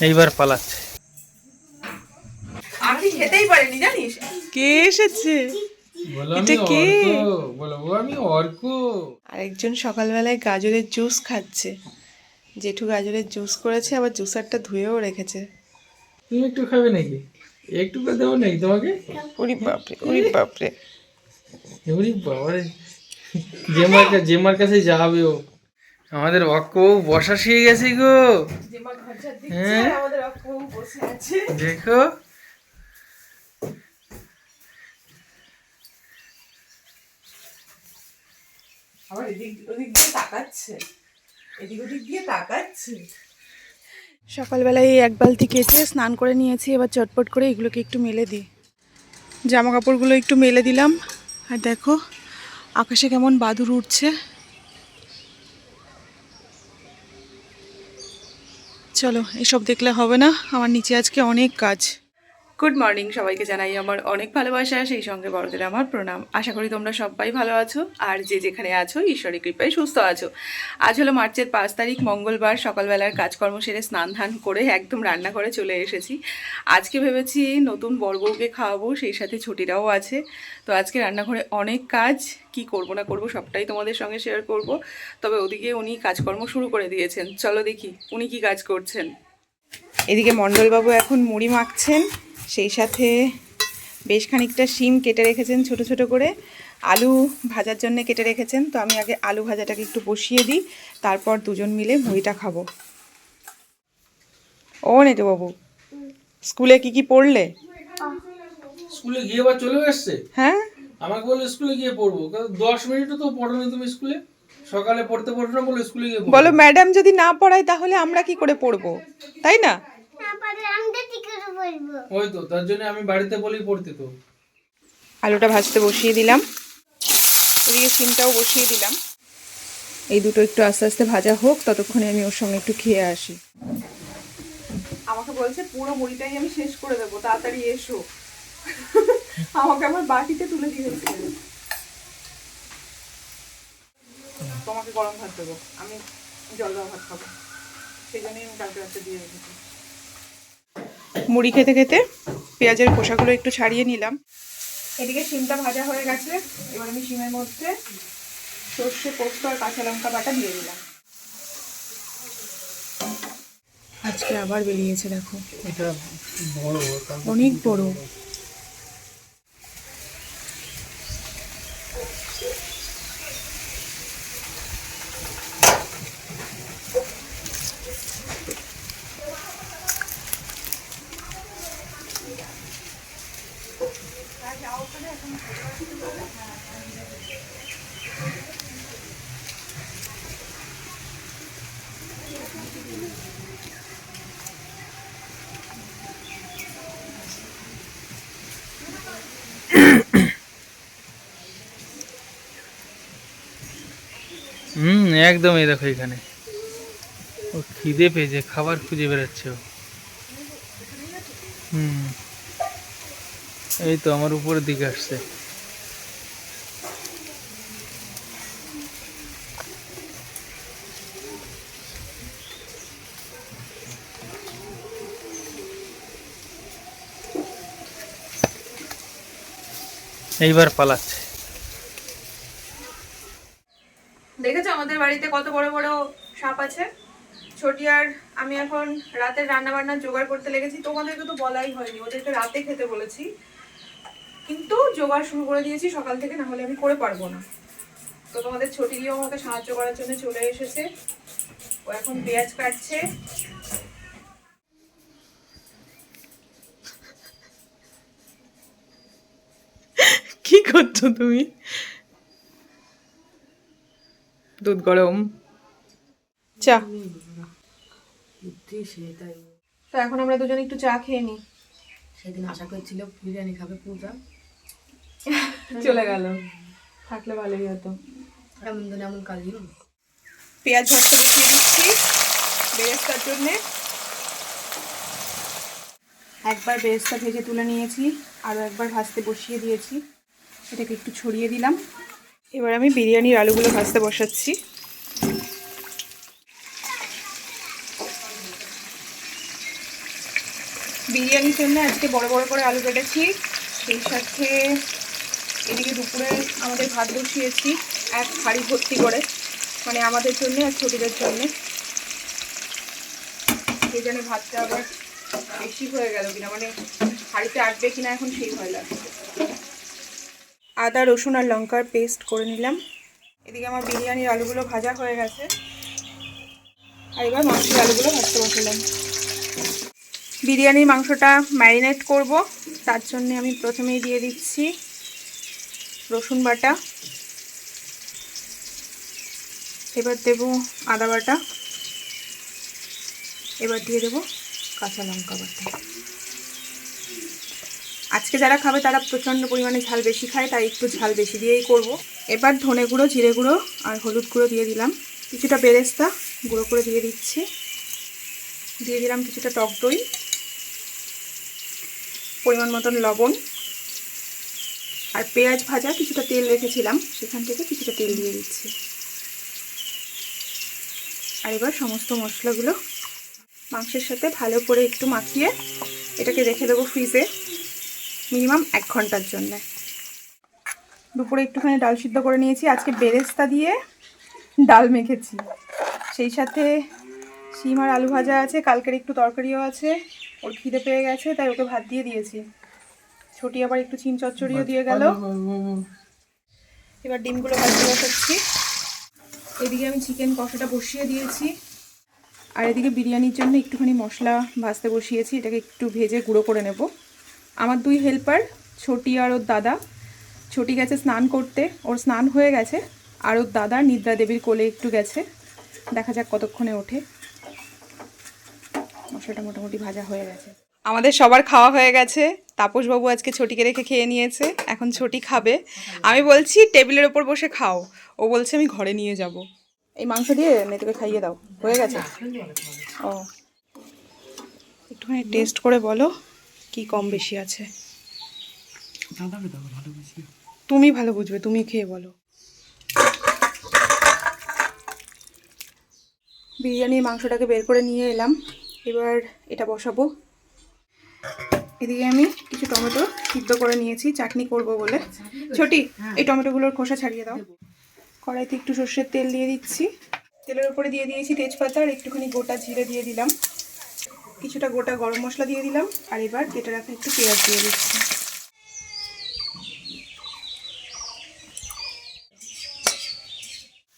এইবার পালাচ্ছে। আমি খেতেই পারিনি জানিস? কে এসেছে? এটা কে? ও আমি অর্ক। আরেকজন সকালবেলায় গাজরের জুস খাচ্ছে। জেঠু গাজরের জুস করেছে আবার জুসারটা ধুয়েও রেখেছে। তুমি একটু খাবে নাকি? একটু করে দেবো নাকি তোমাকে? ওরি বাপরে ওরি বাপরে। ওরে বাবারে। যে মার কা- যে মার কাছে যাবে ও। আমাদের অক্ক বসা শিখে গেছে গো। হ্যাঁ? আমাদের অপু বসে আছে। দেখো। আবার এদিক ওদিক দিয়ে তাকাচ্ছে। এদিক ওদিক দিয়ে তাকাচ্ছে। সকালবেলায় এই এক বালতি কেচে স্নান করে নিয়েছি এবার চটপট করে এগুলোকে একটু মেলে দিই। জামা কাপড়গুলো একটু মেলে দিলাম। আর দেখো আকাশে কেমন বাদুর উঠছে। চলো এসব দেখলে হবে না। আমার নিচে আজকে অনেক কাজ। গুড মর্নিং সবাইকে জানাই আমার অনেক ভালোবাসা, সেই সঙ্গে বড়দের আমার প্রণাম। আশা করি তোমরা সবাই ভালো আছো, আর যে যেখানে আছো, ঈশ্বরের কৃপায় সুস্থ আছো। আজ হলো মার্চের পাঁচ তারিখ, মঙ্গলবার, সকালবেলার কাজকর্ম সেরে স্নান ধান করে একদম রান্না করে চলে এসেছি। আজকে ভেবেছি নতুন বড়বউকে খাওয়াবো, সেই সাথে ছুটিরাও আছে। তো আজকে রান্নাঘরে অনেক কাজ, কি করব না করব সবটাই তোমাদের সঙ্গে শেয়ার করব। তবে ওদিকে উনি কাজকর্ম শুরু করে দিয়েছেন। চলো দেখি, উনি কি কাজ করছেন? এদিকে মণ্ডলবাবু এখন মুড়ি মাখছেন। সেই সাথে বেশ খানিকটা শিম কেটে রেখেছেন ছোট ছোট করে। আলু ভাজার জন্য কেটে রেখেছেন। তো আমি আগে আলু ভাজাটাকে একটু বসিয়ে দিই তারপর দুজন মিলে মুড়িটা খাব। ও নেটু বাবু স্কুলে কি কি পড়লে? স্কুলে গিয়ে আবার চলে এসছে? হ্যাঁ? আমাকে বলল স্কুলে গিয়ে পড়ব। দশ মিনিটও তো পড়োনি তুমি স্কুলে? সকালে পড়তে পড়তে না বলো স্কুলে গিয়ে বলো ম্যাডাম যদি না পড়ায় তাহলে আমরা কি করে পড়ব? তাই না? ওই তো তার জন্য আমি বাড়িতে বলেই পড়তে তো। আলুটা ভাজতে বসিয়ে দিলাম। ওদিকে সিমটাও বসিয়ে দিলাম। এই দুটো একটু আস্তে আস্তে ভাজা হোক ততক্ষণে আমি ওর সঙ্গে একটু খেয়ে আসি। আমাকে বলছে পুরো মুড়িটাই আমি শেষ করে দেবো তাড়াতাড়ি এসো। আমাকে আমার বাটিতে তুলে দিয়েছে। তোমাকে গরম ভাত দেবো আমি জল ভাত খাব। সেই জন্যই আমি কালকে রাতে দিয়ে রেখেছি মুড়ি খেতে খেতে পেঁয়াজের খোসাগুলো একটু ছাড়িয়ে নিলাম। এদিকে শিমটা ভাজা হয়ে গেছে। এবার আমি সিমের মধ্যে সর্ষে পোস্ত আর কাঁচা লঙ্কা বাটা দিয়ে দিলাম। আজকে আবার বেরিয়েছে দেখো। অনেক বড়। হুম একদম এই দেখো এখানে। ও খিদে পেয়েছে, খাবার খুঁজে বেড়াচ্ছে ও। হুম, এই তো আমার উপরের দিকে আসছে। এইবার পালাচ্ছে। দেখেছ আমাদের বাড়িতে কত বড় বড় সাপ আছে? ছোটি আর আমি এখন রাতের রান্না বান্না জোগাড় করতে লেগেছি। তোমাদেরকে তো বলাই হয়নি, ওদেরকে রাতে খেতে বলেছি। কিন্তু জোগাড় শুরু করে দিয়েছি, সকাল থেকে না হলে আমি করে পারব না। তো তোমাদের ছোটি দিয়েও আমাকে সাহায্য করার জন্য চলে এসেছে। ও এখন পেঁয়াজ কাটছে। কি করছ তুমি? দুধ গরম। চা। তো এখন আমরা দুজন একটু চা খেয়ে নিই সেদিন আশা করছিল বিরিয়ানি খাবে পূজা। চলে গেল। থাকলে ভালোই হতো। এমন দিন এমন কাজই পেঁয়াজ ভাজতে বসিয়ে দিচ্ছি বেরেস্তার জন্যে। একবার বেরেস্তা ভেজে তুলে নিয়েছি আরও একবার ভাজতে বসিয়ে দিয়েছি। এটাকে একটু ছড়িয়ে দিলাম। এবার আমি বিরিয়ানির আলুগুলো ভাজতে বসাচ্ছি। বিরিয়ানির জন্য আজকে বড় বড় করে আলু কেটেছি। সেই সাথে এদিকে দুপুরে আমাদের ভাত বসিয়েছি, এক হাঁড়ি ভর্তি করে মানে আমাদের জন্য আর ছোটদের জন্যে। সেই জন্য ভাতটা আবার বেশি হয়ে গেল কিনা মানে হাঁড়িতে আটবে কিনা এখন সেই ভয় লাগছে। আদা, রসুন আর লঙ্কার পেস্ট করে নিলাম। এদিকে আমার বিরিয়ানির আলুগুলো ভাজা হয়ে গেছে। আর এবার মাংসের আলুগুলো ভাজতে বসালাম। বিরিয়ানির মাংসটা ম্যারিনেট করব। তার জন্য আমি প্রথমেই দিয়ে দিচ্ছি রসুন বাটা। এবার দেব আদা বাটা। এবার দিয়ে দেব কাঁচা লঙ্কা বাটা। আজকে যারা খাবে তারা প্রচণ্ড পরিমাণে ঝাল বেশি খায়, তাই একটু ঝাল বেশি দিয়েই করব। এবার ধনে গুঁড়ো, জিরে গুঁড়ো আর হলুদ গুঁড়ো দিয়ে দিলাম। কিছুটা বেরেস্তা গুঁড়ো করে দিয়ে দিচ্ছি। দিয়ে দিলাম কিছুটা টক দই, পরিমাণ মতন লবণ আর পেঁয়াজ ভাজা কিছুটা তেল রেখেছিলাম, সেখান থেকে কিছুটা তেল দিয়ে দিচ্ছি। আর এবার সমস্ত মশলাগুলো মাংসের সাথে ভালো করে একটু মাখিয়ে এটাকে রেখে দেবো ফ্রিজে। মিনিমাম এক ঘণ্টার জন্য। দুপুরে একটুখানি ডাল সিদ্ধ করে নিয়েছি। আজকে বেরেস্তা দিয়ে ডাল মেখেছি। সেই সাথে শিম আর আলু ভাজা আছে, কালকের একটু তরকারিও আছে। ওর খিদে পেয়ে গেছে, তাই ওকে ভাত দিয়ে দিয়েছি। ছোটি আবার একটু চিন চচ্চড়িও দিয়ে গেল। এবার ডিমগুলো ভাজতে বসাচ্ছি। এদিকে আমি চিকেন কষাটা বসিয়ে দিয়েছি। আর এদিকে বিরিয়ানির জন্য একটুখানি মশলা ভাজতে বসিয়েছি। এটাকে একটু ভেজে গুঁড়ো করে নেব। আমার দুই হেল্পার ছোটি আর ওর দাদা। ছোটি গেছে স্নান করতে ওর স্নান হয়ে গেছে আর ওর দাদা নিদ্রা দেবীর কোলে একটু গেছে। দেখা যাক কতক্ষণে ওঠে। মশলাটা মোটামুটি ভাজা হয়ে গেছে। আমাদের সবার খাওয়া হয়ে গেছে। তাপসবাবু আজকে ছোটিকে রেখে খেয়ে নিয়েছে। এখন ছোটি খাবে। আমি বলছি টেবিলের ওপর বসে খাও। ও বলছে আমি ঘরে নিয়ে যাব। এই মাংস দিয়ে মেয়েটাকে খাইয়ে দাও। হয়ে গেছে? ও। একটুখানি টেস্ট করে বলো। কি কম বেশি আছে? তুমি ভালো বুঝবে তুমি খেয়ে বলো। বিরিয়ানির মাংসটাকে বের করে নিয়ে এলাম এবার এটা বসাবো। এদিকে আমি কিছু টমেটো সিদ্ধ করে নিয়েছি চাটনি করব বলে। ছোটি এই টমেটোগুলোর খোসা ছাড়িয়ে দাও। কড়াইতে একটু সর্ষের তেল দিয়ে দিচ্ছি। তেলের উপরে দিয়ে দিয়েছি তেজপাতা আর একটুখানি গোটা জিরে দিয়ে দিলাম। কিছুটা গোটা গরম মশলা দিয়ে দিলাম, আর এবার কেটে রাখা একটু পেঁয়াজ দিয়ে দিচ্ছি।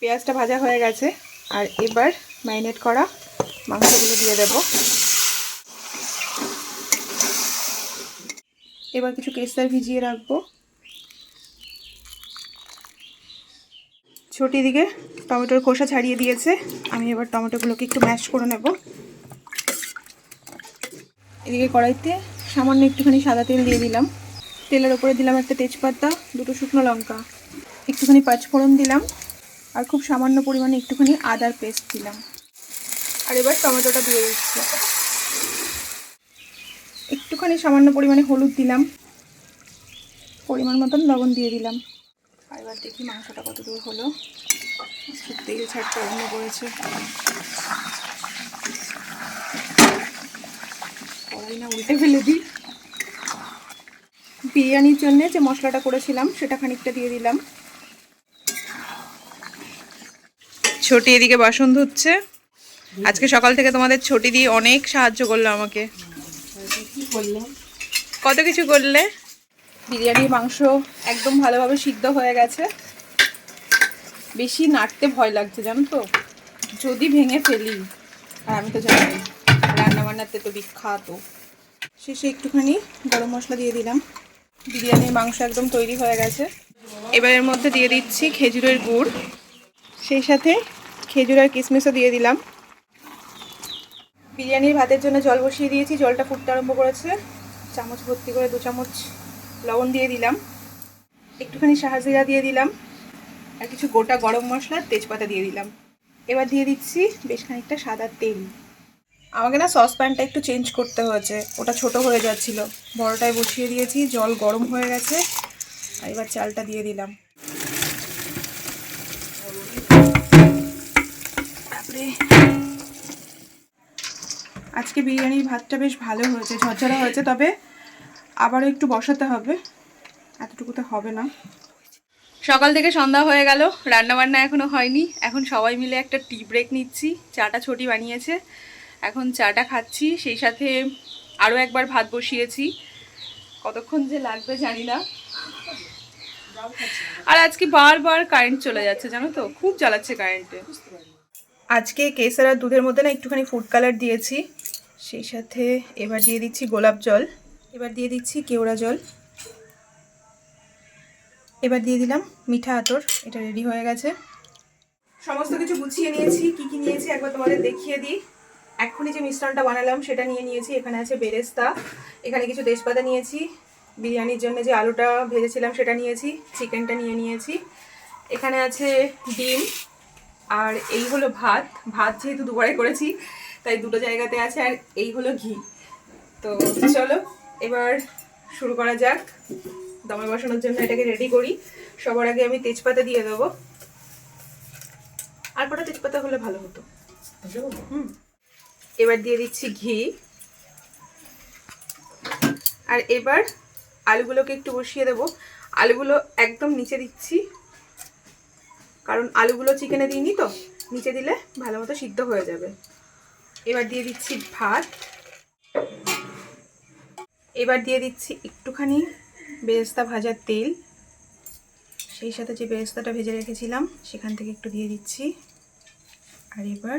পেঁয়াজটা ভাজা হয়ে গেছে, আর এবার ম্যারিনেট করা মাংসগুলো দিয়ে দেব। এবার কিছু কেসর ভিজিয়ে রাখব। ছোটি দিকে টমেটোর খোসা ছাড়িয়ে দিয়েছে, আমি এবার টমেটোগুলোকে একটু ম্যাশ করে নেব। এদিকে কড়াইতে সামান্য একটুখানি সাদা তেল দিয়ে দিলাম। তেলের ওপরে দিলাম একটা তেজপাতা, দুটো শুকনো লঙ্কা, একটুখানি পাঁচফোড়ন দিলাম আর খুব সামান্য পরিমাণে একটুখানি আদার পেস্ট দিলাম। আর এবার টমেটোটা দিয়ে দিচ্ছি। একটুখানি সামান্য পরিমাণে হলুদ দিলাম। পরিমাণ মতন লবণ দিয়ে দিলাম। আর এবার দেখি মাংসটা কত দূর হলো। তেল ছাড়তে অন্য করেছে। কড়াই না উল্টে ফেলে দিই বিরিয়ানির জন্য যে মশলাটা করেছিলাম সেটা খানিকটা দিয়ে দিলাম। ছোটি এদিকে বাসন ধুচ্ছে। আজকে সকাল থেকে তোমাদের ছোটি দিয়ে অনেক সাহায্য করল আমাকে। কত কিছু করলে? বিরিয়ানির মাংস একদম ভালোভাবে সিদ্ধ হয়ে গেছে। বেশি নাড়তে ভয় লাগছে জানো তো? যদি ভেঙে ফেলি আর আমি তো জানি রান্না বান্নাতে তো বিখ্যাত। শেষে একটুখানি গরম মশলা দিয়ে দিলাম। বিরিয়ানির মাংস একদম তৈরি হয়ে গেছে। এবার এর মধ্যে দিয়ে দিচ্ছি খেজুরের গুড়। সেই সাথে খেজুর আর কিশমিশও দিয়ে দিলাম। বিরিয়ানির ভাতের জন্য জল বসিয়ে দিয়েছি, জলটা ফুটতে আরম্ভ করেছে। চামচ ভর্তি করে দু চামচ লবণ দিয়ে দিলাম। একটুখানি শাহজিরা দিয়ে দিলাম। আর কিছু গোটা গরম মশলা তেজপাতা দিয়ে দিলাম। এবার দিয়ে দিচ্ছি বেশ খানিকটা সাদা তেল। আমাকে না সসপ্যানটা একটু চেঞ্জ করতে হয়েছে। ওটা ছোট হয়ে যাচ্ছিল। বড়টায় বসিয়ে দিয়েছি, জল গরম হয়ে গেছে। আর এবার চালটা দিয়ে দিলাম। তারপরে আজকে বিরিয়ানির ভাতটা বেশ ভালো হয়েছে, ঝরঝরা হয়েছে, তবে আবারও একটু বসাতে হবে। এতটুকুতে হবে না। সকাল থেকে সন্ধ্যা হয়ে গেল রান্না বান্না এখনও হয়নি। এখন সবাই মিলে একটা টি ব্রেক নিচ্ছি। চাটা ছোটি বানিয়েছে। এখন চাটা খাচ্ছি, সেই সাথে আরও একবার ভাত বসিয়েছি। কতক্ষণ যে লাগবে জানি না। আর আজকে বারবার কারেন্ট চলে যাচ্ছে, জানো তো? খুব জ্বালাচ্ছে কারেন্টে আজকে কেসার আর দুধের মধ্যে না একটুখানি ফুড কালার দিয়েছি। সেই সাথে এবার দিয়ে দিচ্ছি গোলাপ জল। এবার দিয়ে দিচ্ছি কেওড়া জল। এবার দিয়ে দিলাম মিঠা আতর, এটা রেডি হয়ে গেছে। সমস্ত কিছু গুছিয়ে নিয়েছি, কি কি নিয়েছি একবার তোমাদের দেখিয়ে দিই। এক্ষুনি যে মিশ্রণটা বানালাম সেটা নিয়ে নিয়েছি। এখানে আছে বেরেস্তা। এখানে কিছু তেজপাতা নিয়েছি। বিরিয়ানির জন্য যে আলুটা ভেজেছিলাম সেটা নিয়েছি। চিকেনটা নিয়ে নিয়েছি। এখানে আছে ডিম। আর এই হলো ভাত। ভাত যেহেতু দুবারে করেছি তাই দুটো জায়গাতে আছে। আর এই হলো ঘি। তো চলো এবার শুরু করা যাক। দমে বসানোর জন্য এটাকে রেডি করি। সবার আগে আমি তেজপাতা দিয়ে দেবো। আর কটা তেজপাতা হলে ভালো হতো? হুম। এবার দিয়ে দিচ্ছি ঘি। আর এবার আলুগুলোকে একটু বসিয়ে দেবো। আলুগুলো একদম নিচে দিচ্ছি। কারণ আলুগুলো চিকেনে দিইনি তো, নিচে দিলে ভালো মতো সিদ্ধ হয়ে যাবে। এবার দিয়ে দিচ্ছি ভাত। এবার দিয়ে দিচ্ছি একটুখানি বেরেস্তা ভাজার তেল। সেই সাথে যে বেরেস্তাটা ভেজে রেখেছিলাম, সেখান থেকে একটু দিয়ে দিচ্ছি। আর এবার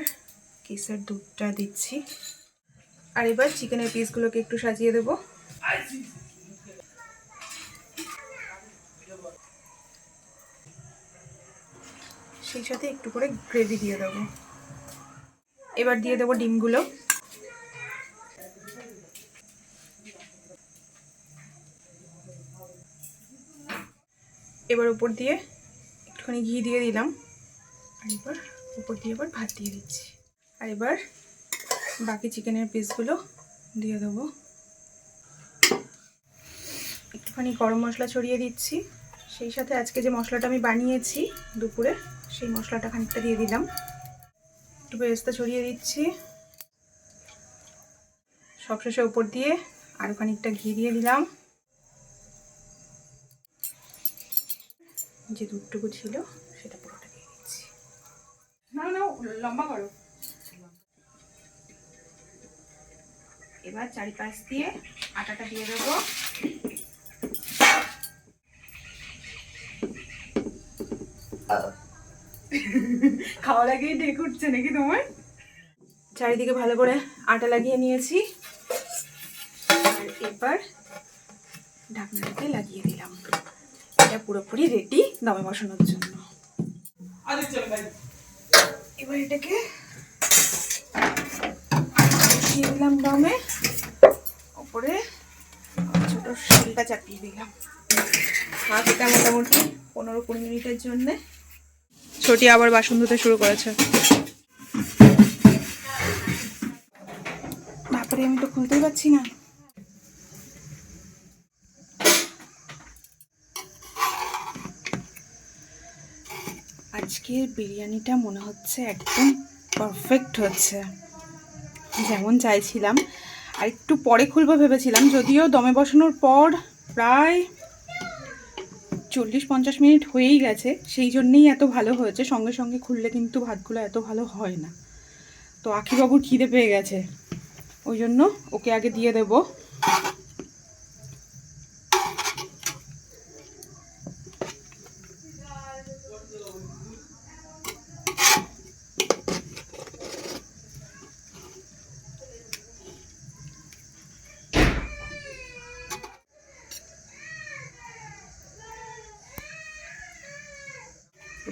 কেসের দুধটা দিচ্ছি। আর এবার চিকেনের পিসগুলোকে একটু সাজিয়ে দেবো। সেই সাথে একটু করে গ্রেভি দিয়ে দেবো। এবার দিয়ে দেবো ডিমগুলো। এবার উপর দিয়ে একটুখানি ঘি দিয়ে দিলাম। আর এবার উপর দিয়ে এবার ভাত দিয়ে দিচ্ছি। আর এবার বাকি চিকেনের পিসগুলো দিয়ে দেবো। একটুখানি গরম মশলা ছড়িয়ে দিচ্ছি। সেই সাথে আজকে যে মশলাটা আমি বানিয়েছি দুপুরে, সেই মশলাটা খানিকটা দিয়ে দিলাম। একটু বেরেস্তা ছড়িয়ে দিচ্ছি। সবশেষে উপর দিয়ে আরও খানিকটা ঘি দিয়ে দিলাম। যে দুধটুকু ছিল, সেটা পুরোটা দিয়ে দিচ্ছি। না না লম্বা করো। এবার চারিপাশ দিয়ে আটাটা দিয়ে দেবো। খাওয়া লাগিয়ে ঢেক উঠছে নাকি তোমার? চারিদিকে ভালো করে আটা লাগিয়ে নিয়েছি। আর এবার ঢাকনাটাকে লাগিয়ে দিলাম। এটা পুরোপুরি রেডি দমে বসানোর জন্য। এবার এটাকে দিলাম দমে। ছোট শিলটা চাপিয়ে দিলাম। হাত এটা মোটামুটি পনেরো কুড়ি মিনিটের জন্যে। ছোটি আবার বাসন ধুতে শুরু করেছে। তারপরে আমি তো খুলতেই পারছি না। আজকের বিরিয়ানিটা মনে হচ্ছে একদম পারফেক্ট হচ্ছে। যেমন চাইছিলাম আর একটু পরে খুলবো ভেবেছিলাম, যদিও দমে বসানোর পর প্রায় চল্লিশ পঞ্চাশ মিনিট হয়েই গেছে, সেই জন্যেই এত ভালো হয়েছে। সঙ্গে সঙ্গে খুললে কিন্তু ভাতগুলো এত ভালো হয় না। তো আখিবাবুর খিদে পেয়ে গেছে। ওই জন্য ওকে আগে দিয়ে দেব।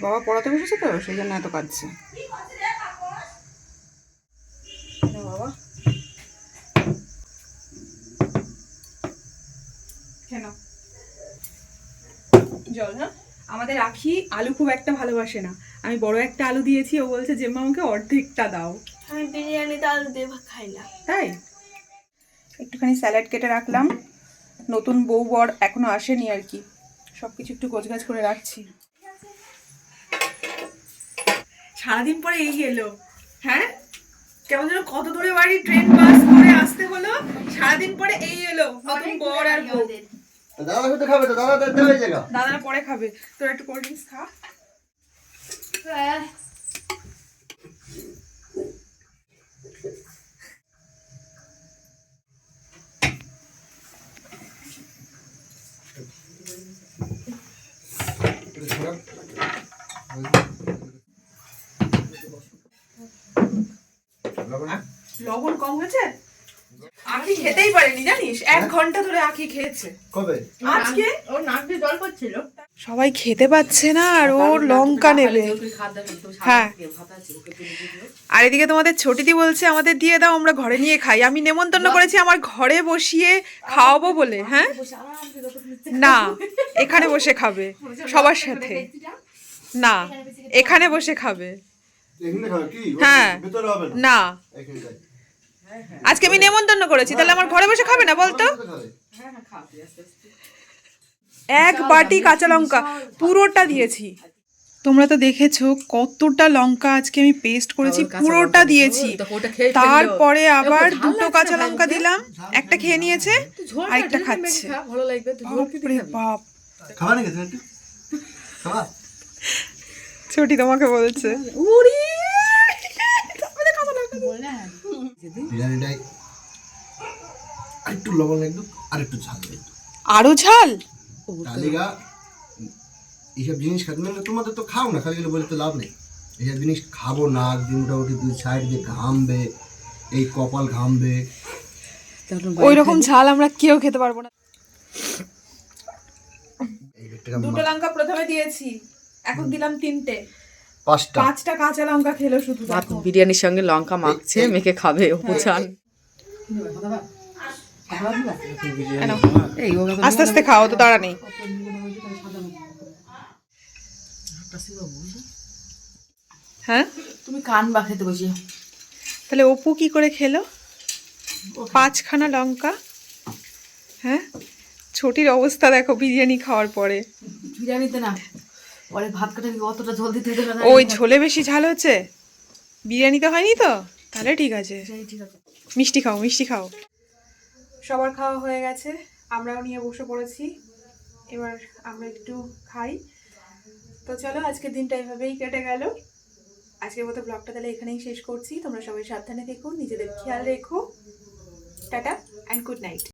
বাবা পড়াতে বসেছে তো সেই জন্য এত কাঁদছে। বাবা। কেন জল না আমাদের আখি আলু খুব একটা ভালোবাসে না। আমি বড় একটা আলু দিয়েছি ও বলছে জেম্মা আমাকে অর্ধেকটা দাও। আমি বিরিয়ানিতে আলু দিয়ে খাই না। তাই? একটুখানি স্যালাড কেটে রাখলাম। নতুন বউ বর এখনও আসেনি আর কি। সব কিছু একটু গোছগাছ করে রাখছি। সারাদিন পরে এই এলো। হ্যাঁ? কেমন যেন কত দূরে বাড়ি ট্রেন বাস করে আসতে হলো সারাদিন পরে এই এলো। নতুন বর আর বউ। দাদা শুধু খাবে তো দাদা দেখতে হয়ে যাবে দাদারা পরে খাবে। তোর একটু কোল্ড ড্রিঙ্কস খা। লবণ কম হয়েছে? আখি খেতেই পারেনি জানিস? এক ঘণ্টা ধরে আখি খেয়েছে। কবে? আজকে? ওর নাক দিয়ে জল পড়ছিল সবাই খেতে পাচ্ছে না আর ওর লঙ্কা নেবে। হ্যাঁ। আর এদিকে তোমাদের ছোটিদি বলছে আমাদের দিয়ে দাও আমরা ঘরে নিয়ে খাই। আমি নেমন্তন্ন করেছি আমার ঘরে বসিয়ে খাওয়াবো বলে হ্যাঁ? না এখানে বসে খাবে সবার সাথে। না এখানে বসে খাবে। হ্যাঁ। না? না। আজকে আমি নেমন্তন্ন করেছি তাহলে আমার ঘরে বসে খাবে না বলতো? এক বাটি কাঁচা লঙ্কা পুরোটা দিয়েছি। তোমরা তো দেখেছ কতটা লঙ্কা আজকে আমি পেস্ট করেছি পুরোটা দিয়েছি? তারপরে আবার দুটো কাঁচা লঙ্কা দিলাম একটা খেয়ে নিয়েছে আরেকটা খাচ্ছে। ভালো বাপরে বাপ। ছোটি তোমাকে বলছে। বিরিয়ানিটাই আরেকটু লবণ একটু আরেকটু ঝাল একটু। আরও ঝাল? তালিকা এইসব জিনিস খাতে মানে তোমাদের তো খাও না খালি বলে তো লাভ নেই। এইসব জিনিস খাব না একদিন মোটামুটি দুই সাইড দিয়ে ঘামবে এই কপাল ঘামবে। ওই রকম ঝাল আমরা কেউ খেতে পারব না। দুটো লঙ্কা প্রথমে দিয়েছি এখন দিলাম তিনটে। পাঁচটা। পাঁচটা কাঁচা লঙ্কা খেলো শুধু বিরিয়ানির সঙ্গে লঙ্কা মাখছে মেখে খাবে উপচান কেন? আস্তে আস্তে খাও তো দাঁড়া নেই। হ্যাঁ? তুমি কান বা খেতে বসে। তাহলে অপু কি করে খেলো? পাঁচখানা লঙ্কা। হ্যাঁ? ছোটির অবস্থা দেখো বিরিয়ানি খাওয়ার পরে। বিরিয়ানিতে না পরে ভাত কাটা অতটা জল দিতে দেবে না ওই ঝোলে বেশি ঝাল হচ্ছে? বিরিয়ানিতে হয়নি তো? তাহলে ঠিক আছে। ঠিক আছে। মিষ্টি খাও মিষ্টি খাও। সবার খাওয়া হয়ে গেছে আমরাও নিয়ে বসে পড়েছি। এবার আমরা একটু খাই। তো চলো আজকের দিনটা এভাবেই কেটে গেল। আজকের মতো ব্লগটা তাহলে এখানেই শেষ করছি। তোমরা সবাই সাবধানে দেখো নিজেদের খেয়াল রেখো। Tata and good night